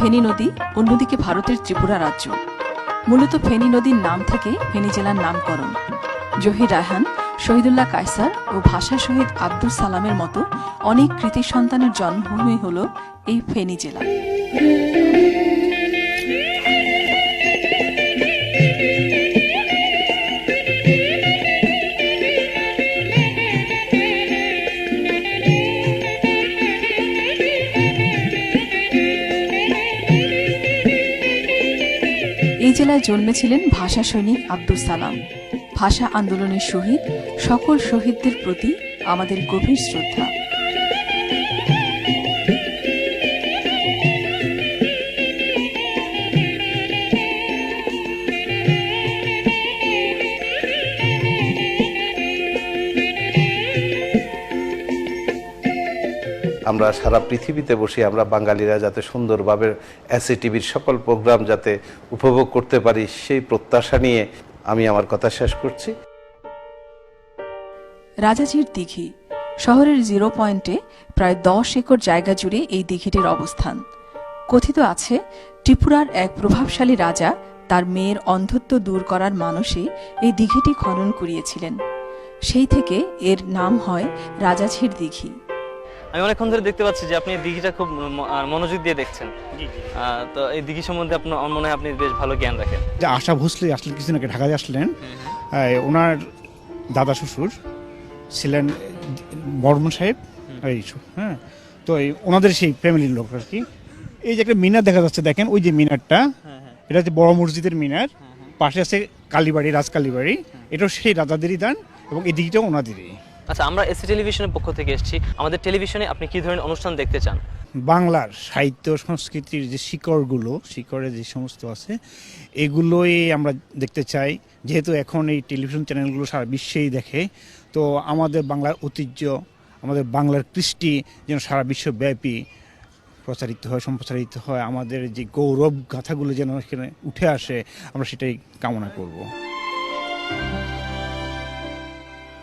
ফেনী নদী অন্যদিকে ভারতের ত্রিপুরা রাজ্য। মূলত ফেনী নদীর নাম থেকে ফেনী জেলার নামকরণ। জহির রায়হান, শহীদুল্লাহ কায়সার ও ভাষা শহীদ আব্দুল সালামের মতো অনেক কৃতি সন্তানের জন্মভূমি হল এই ফেনী জেলা। জেলায় জন্মেছিলেন ভাষা সৈনিক আব্দুল সালাম। ভাষা আন্দোলনের শহীদ, সকল শহীদদের প্রতি আমাদের গভীর শ্রদ্ধা। আমরা সারা পৃথিবীতে বসে, আমরা বাঙালিরা যাতে সুন্দরভাবে এসএ টিভির সকল প্রোগ্রাম যাতে উপভোগ করতে পারি, সেই প্রত্যাশা নিয়ে আমি আমার কথা শেষ করছি। রাজাজির দিঘি, শহরের জিরো পয়েন্টে প্রায় দশ একর জায়গা জুড়ে এই দিঘিটির অবস্থান। কথিত আছে, ত্রিপুরার এক প্রভাবশালী রাজা তার মেয়ের অন্ধত্ব দূর করার মানসে এই দিঘিটি খনন করিয়েছিলেন। সেই থেকে এর নাম হয় রাজাঝির দিঘি। আমি অনেকক্ষণ ধরে দেখতে পাচ্ছি যে আপনি এই দিঘিটা খুব মনোযোগ দিয়ে দেখছেন। তো এই দিঘি সম্বন্ধে আপনার মনে হয় আপনি বেশ ভালো জ্ঞান রাখেন। যে আশা ভোসলে আসলে কিছুদিন আগে ঢাকায় আসলেন। ওনার দাদা শ্বশুর ছিলেন বর্মন সাহেব এই সব, হ্যাঁ। তো এই ওনাদের সেই ফ্যামিলির লোক আর কি। এই যে একটা মিনার দেখা যাচ্ছে দেখেন ওই যে মিনারটা এটা হচ্ছে বড় মসজিদের মিনার। পাশে আছে কালীবাড়ি রাজকালীবাড়ি। এটাও সেই রাজাদেরই দান এবং এই দিকটাও ওনাদেরই। আচ্ছা আমরা এসি টেলিভিশনের পক্ষ থেকে এসেছি। আমাদের টেলিভিশনে আপনি কি ধরনের অনুষ্ঠান দেখতে চান? বাংলার সাহিত্য, সংস্কৃতির যে শিকড়গুলো শিকড়ে যে সমস্ত আছে, এগুলোই আমরা দেখতে চাই। যেহেতু এখন এই টেলিভিশন চ্যানেলগুলো সারা বিশ্বেই দেখে, তো আমাদের বাংলার ঐতিহ্য, আমাদের বাংলার কৃষ্টি যেন সারা বিশ্বব্যাপী প্রচারিত হয়, সম্প্রচারিত হয়, আমাদের যে গৌরব গাথাগুলো যেন এখানে উঠে আসে, আমরা সেটাই কামনা করব।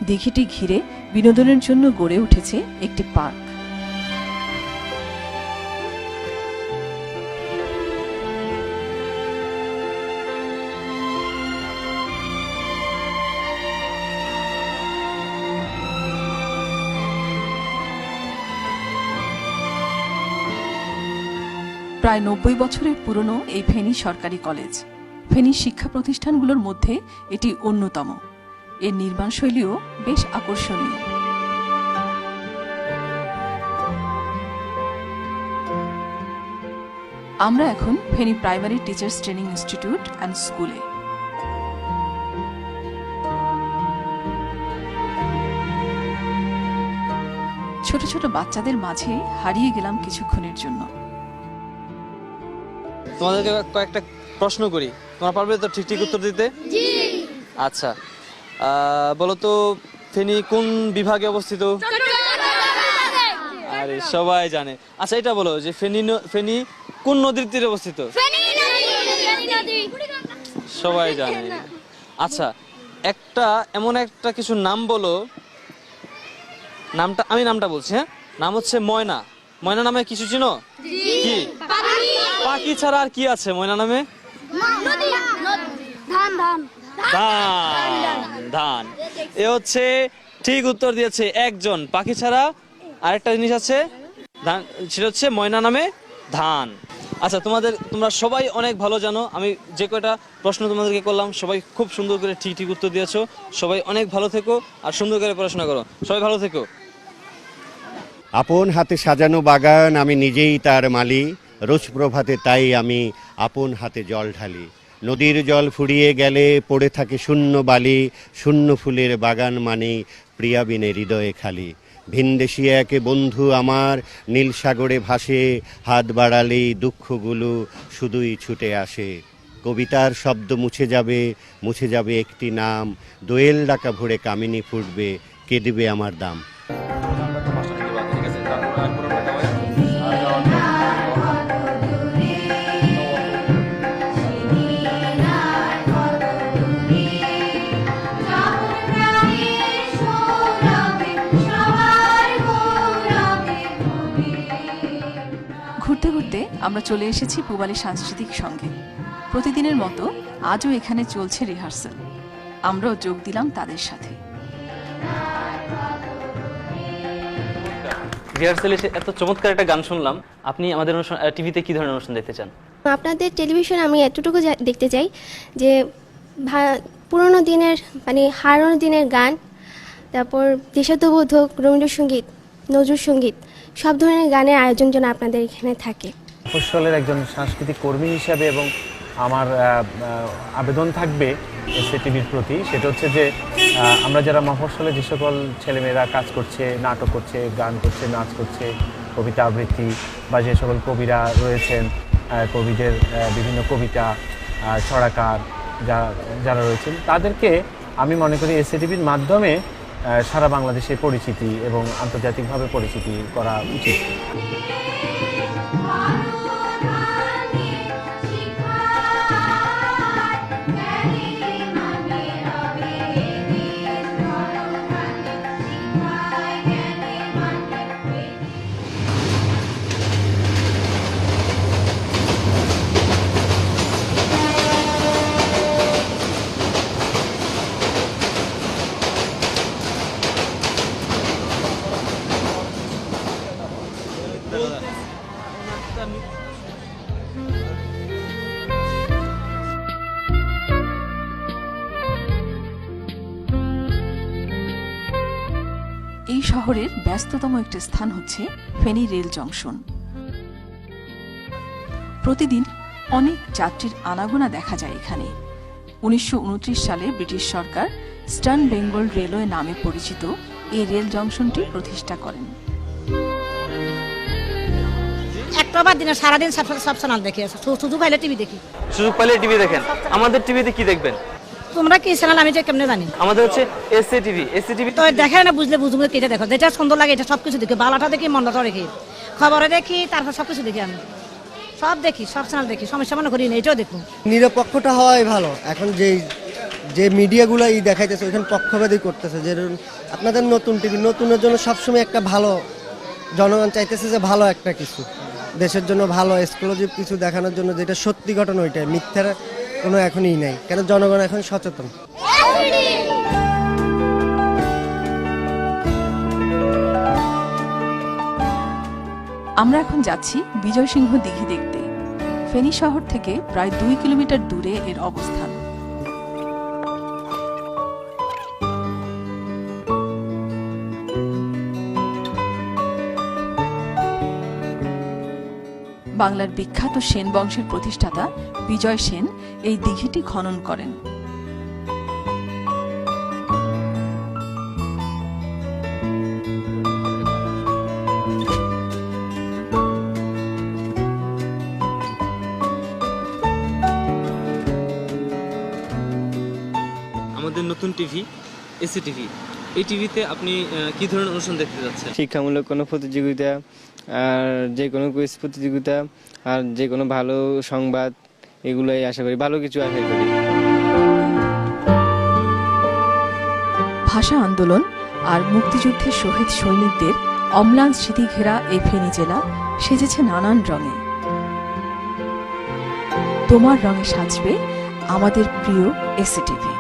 দিঘিটি ঘিরে বিনোদনের জন্য গড়ে উঠেছে একটি পার্ক। প্রায় নব্বই বছরের পুরনো এই ফেনী সরকারি কলেজ। ফেনী শিক্ষা প্রতিষ্ঠানগুলোর মধ্যে এটি অন্যতম। এর নির্মাণ শৈলীও বেশ আকর্ষণীয়। আমরা এখন Feni primary teachers training institute and স্কুলে। ছোট ছোট বাচ্চাদের মাঝে হারিয়ে গেলাম কিছুক্ষণের জন্য। তোমাদেরকে কয়েকটা প্রশ্ন করি। তোমরা পারবে তো ঠিক ঠিক উত্তর দিতে? আচ্ছা। আহ, বলো তো ফেনী কোন বিভাগে অবস্থিত? আরে সবাই জানে। আচ্ছা এটা বলো যে ফেনী ফেনী কোন নদীর তীরে অবস্থিত? সবাই জানে। আচ্ছা একটা এমন একটা কিছু নাম বলো। নামটা আমি নামটা বলছি হ্যাঁ? নাম হচ্ছে ময়না। ময়না নামে কিছু চিনো? কি? পাখি। ছাড়া আর কি আছে ময়না নামে? ধান ধান। ধান ধান এ হচ্ছে ঠিক উত্তর দিয়েছে একজন পাখি ছাড়া। আরেকটা জিনিস আছে, ধান, সেটা হচ্ছে ময়না নামে ধান। আচ্ছা তোমাদের, তোমরা সবাই অনেক ভালো জানো, আমি যে কয়টা প্রশ্ন তোমাদেরকে করলাম, সবাই খুব সুন্দর করে ঠিক ঠিক উত্তর দিয়েছ। সবাই অনেক ভালো থেকো আর সুন্দর করে পড়াশোনা করো। সবাই ভালো থেকো। আপন হাতে সাজানো বাগান আমি নিজেই তার মালি রোজ প্রভাতে তাই আমি আপন হাতে জল ঢালি। নদীর জল ফুরিয়ে গেলে পড়ে থাকে শূন্য বালি, শূন্য ফুলের বাগান মানে প্রিয়াবিনে হৃদয়ে খালি। ভিনদেশি একে বন্ধু আমার নীল সাগরে ভাসে, হাত বাড়ালেই দুঃখগুলো শুধুই ছুটে আসে। কবিতার শব্দ মুছে যাবে মুছে যাবে একটি নাম, দোয়েল ডাকা ভরে কামিনী ফুটবে কে দিবে আমার দাম। আমরা চলে এসেছি পূবালী সাংস্কৃতিক সঙ্গে। প্রতিদিনের মতো আজও এখানে চলছে রিহার্সাল। আমরাও যোগ দিলাম তাদের সাথে। রিহার্সালে এসে এত চমৎকার একটা গান শুনলাম। আপনি আমাদের অনুষ্ঠান টিভিতে কি ধরনের অনুষ্ঠান দেখতে চান? আপনাদের টেলিভিশনে আমি এতটুকু দেখতে চাই যে ভা- পুরোনো দিনের মানে হারানো দিনের গান তারপর দেশাত্মবোধক রবীন্দ্রসঙ্গীত নজরুল সংগীত সব ধরনের গানের আয়োজন যেন আপনাদের এখানে থাকে। মফস্বলের একজন সাংস্কৃতিক কর্মী হিসাবে এবং আমার আবেদন থাকবে এসএটিভির প্রতি। সেটা হচ্ছে যে আমরা যারা মফস্বলে যে সকল ছেলেমেয়েরা কাজ করছে, নাটক করছে, গান করছে, নাচ করছে, কবিতা আবৃত্তি বা যে সকল কবিরা রয়েছেন কবিদের বিভিন্ন কবিতা ছড়াকার যা, যারা রয়েছেন, তাদেরকে আমি মনে করি এসএটিভির মাধ্যমে সারা বাংলাদেশে পরিচিতি এবং আন্তর্জাতিকভাবে পরিচিতি করা উচিত। এই শহরের ব্যস্ততম একটি স্থান হচ্ছে ফেনী রেল জংশন। প্রতিদিন অনেক যাত্রীর আনাগোনা দেখা যায় এখানে। উনিশশো উনত্রিশ সালে ব্রিটিশ সরকার স্টার্ন বেঙ্গল রেলওয়ে নামে পরিচিত এই রেল জংশনটি প্রতিষ্ঠা করেন। দিনে সারাদিন সব সব চ্যানেল দেখি। সুযোগ পাইলে টিভি দেখি। সুযোগ টিভি দেখেন। আমাদের টিভিতে কি দেখবেন? তোমরা কি চ্যানেল আমি যে কেমনে জানি? আমাদের হচ্ছে এসএ টিভি এসএ টিভি তো দেখে না বুঝলে বুঝব এটা দেখো। যেটা সুন্দর লাগে এটা সব কিছু দেখি। বালাটা দেখি মন্দাটা দেখি। খবরে দেখি তারপর সব কিছু দেখি আমি। সব দেখি সব চ্যানেল দেখি। সমস্যা মনে করি না এটাও দেখুন নিরপেক্ষটা হওয়াই ভালো। এখন যেই যে মিডিয়াগুলো এই দেখাইতেছে ওইখানে পক্ষপাতই করতেছে। যে আপনাদের নতুন টিভি নতুনের জন্য সবসময় একটা ভালো জনগণ চাইতেছে যে ভালো একটা কিছু। দেশের জন্য ভালো এক্সক্লুসিভ কিছু দেখানোর জন্য যেটা সত্যি ঘটনা ওইটাই। মিথ্যার কোনো এখনই নাই, কেন জনগণ এখন সচেতন। আমরা এখন যাচ্ছি বিজয় সিংহ দিঘি দেখতে। ফেনী শহর থেকে প্রায় দুই কিলোমিটার দূরে এর অবস্থান। বাংলার বিখ্যাত সেন বংশের প্রতিষ্ঠাতা বিজয় সেন এই দিঘিটি খনন করেন। আমাদের নতুন টিভি, এসি টিভি। এই টিভিতে আপনি কি ধরনের অনুষ্ঠান দেখতে যাচ্ছেন? শিক্ষামূলক কোনো প্রতিযোগিতা আর যে কোনো কুইজ প্রতিযোগিতা আর যে কোনো ভালো সংবাদ এগুলোই আশা করি ভালো কিছু আশা করি। ভাষা আন্দোলন আর মুক্তিযুদ্ধে শহীদ সৈনিকদের অম্লান স্মৃতি ঘেরা এই ফেনী জেলা সেজেছে নানান রঙে। তোমার রঙে সাজবে আমাদের প্রিয় এসিটিভি।